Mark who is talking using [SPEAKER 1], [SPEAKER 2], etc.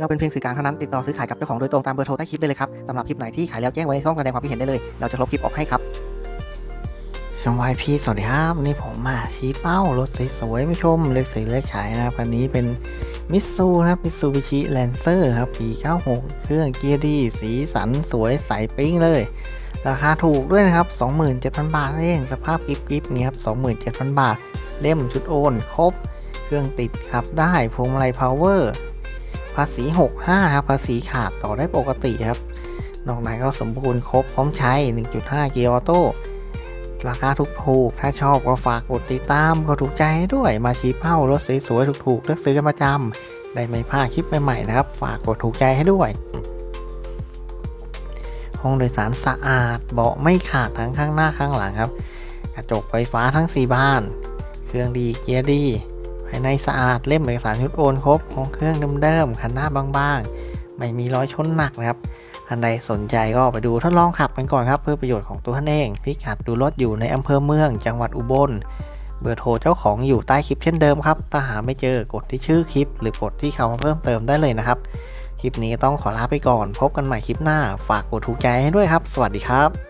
[SPEAKER 1] เราเป็นเพียงสื่อกลางเท่านั้นติดต่อซื้อขายกับเจ้าของโดยตรงตามเบอร์โทรใต้คลิปได้เลยครับสำหรับคลิปไหนที่ขายแล้วแจ้งไว้ในช่องแสดงความคิดเห็นได้เลย เราจะลบคลิปออกให้ครับชมวายพี่สวัสดีครับวันนี่ผมมาชี้เป้ารถสวยๆไม่ชมเลือกสีเลือกฉายนะครับคันนี้เป็นมิตซูครับมิตซูบิชิแลนเซอร์ครับปี 96 เครื่องเกียร์ดีสีสันสวยใสปิ้งเลย ราคาถูกด้วยนะครับ 27,000 บาทเองสภาพกริบๆนี่ครับ 27,000 บาท เล่มชุดโอน ครบ เครื่องติดครับได้พวงมาลัยพาวเวอร์ ภาษี 65 ครับ ภาษีขาดต่อได้ปกติครับ นอกนั้นก็สมบูรณ์ครบพร้อมใช้ 1.5 เกียร์ออโต้ ราคาถูกถูกๆถ้าชอบก็ฝากกดติดตามก็ถูกใจให้ด้วย มาชี้เป้ารถสวยๆ ถูกๆ เลือกซื้อกันประจำ ได้ไม่พลาดคลิปใหม่ๆ นะครับ ฝากกดถูกใจให้ด้วย ห้องโดยสารสะอาด เบาะไม่ขาดทั้งข้างหน้าข้างหลังครับ กระจกไฟฟ้าทั้ง 4 บาน เครื่องดี เกียร์ดี ภายในสะอาดเล่มเอกสารชุดโอนครบของเครื่องเดิมๆคันหน้าบางๆ ไม่มีรอยชนหนักนะครับท่านใดสนใจก็ไปดูทดลองขับกันก่อนครับ เพื่อประโยชน์ของตัวท่านเองพิกัดดูรถอยู่ในอำเภอเมือง จังหวัดอุบล เบอร์โทรเจ้าของอยู่ใต้คลิปเช่นเดิมครับถ้าหาไม่เจอกดที่ชื่อคลิป หรือกดที่คำว่าเพิ่มเติมได้เลยนะครับคลิปนี้ต้องขอลาไปก่อน พบกันใหม่คลิปหน้า ฝากกดถูกใจให้ด้วยครับ สวัสดีครับ